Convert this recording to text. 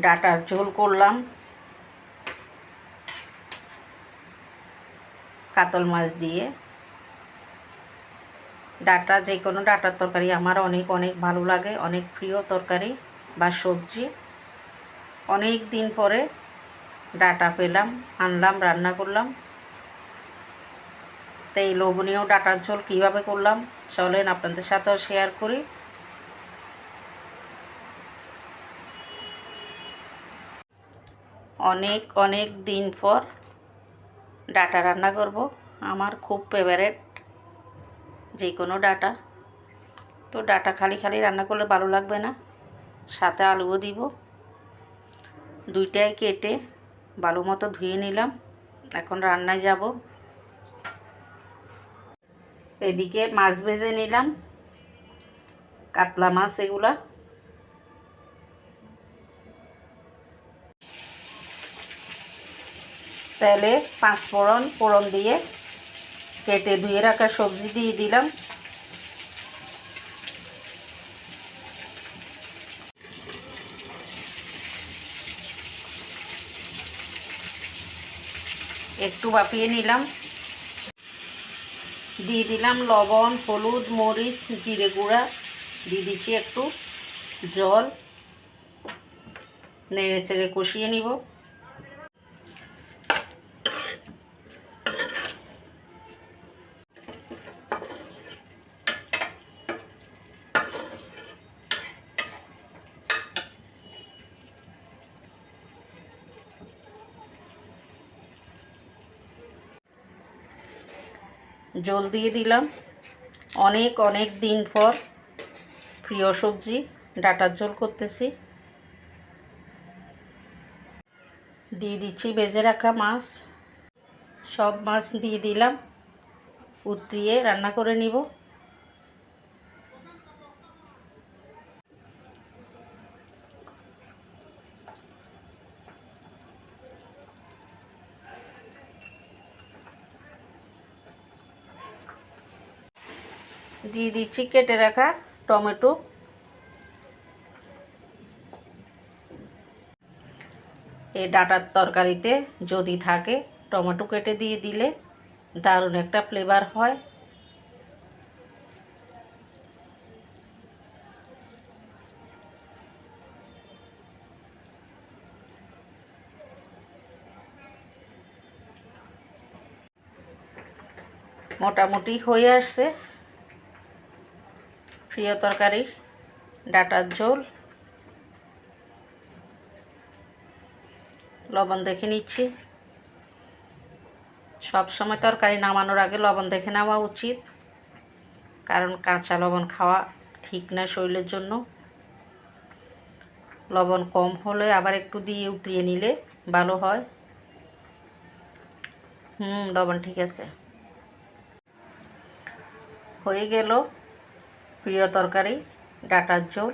ডাটার ঝোল করলাম। কাতল মাছ দিয়ে। ডাটা, যে কোনো ডাটার তরকারি আমার অনেক অনেক ভালো লাগে, অনেক প্রিয় তরকারি বা সবজি। অনেক দিন পরে ডাটা পেলাম, আনলাম, রান্না করলাম। তো এই লোভনীয় ডাটার ঝোল কীভাবে করলাম, চলেন আপনাদের সাথেও শেয়ার করি। অনেক অনেক দিন পর ডাটা রান্না করব। আমার খুব ফেভারেট যে কোনো ডাটা। তো ডাটা খালি খালি রান্না করলে ভালো লাগবে না। সাথে আলুও দিব। দুইটাই কেটে ভালো মতো ধুয়ে নিলাম। এখন রান্নায় যাব। এদিকে মাছ ভেজে নিলাম। কাতলা মাছ এগুলা। তেলে পাঁচ ফোড়ন ফোড়ন দিয়ে কেটে ধুয়ে রাখা সবজি দিয়ে দিলাম। একটু বাপিয়ে নিলাম। দিয়ে দিলাম লবণ, হলুদ, মরিচ, জিরে গুঁড়া। দিয়ে দিচ্ছি একটু জল। নেড়ে চেড়ে কষিয়ে নিব। জল দিয়ে দিলাম। অনেক অনেক দিন পর প্রিয় সবজি ডাটার ঝোল করতেছি। দিয়ে দিচ্ছি বেজে রাখা মাছ। সব মাছ দিয়ে দিলাম। উতরিয়ে রান্না করে নিব। দিয়ে দিচ্ছি, কেটে রাখা টমেটো। এই ডাটার তরকারিতে যদি থাকে, টমেটো কেটে দিয়ে দিলে দারুণ একটা ফ্লেভার হয়। মোটামুটি হয়ে আসছে। প্রিয় তরকারি ডাটার ঝোল। লবণ দেখে নিচ্ছি। সব সময় তরকারি নামানোর আগে লবণ দেখে নেওয়া উচিত। কারণ কাঁচা লবণ খাওয়া ঠিক না শরীরের জন্য। লবণ কম হলে আবার একটু দিয়ে উতরিয়ে নিলে ভালো হয়। হুম, লবণ ঠিক আছে। হয়ে গেল প্রিয় তরকারি ডাটার ঝোল।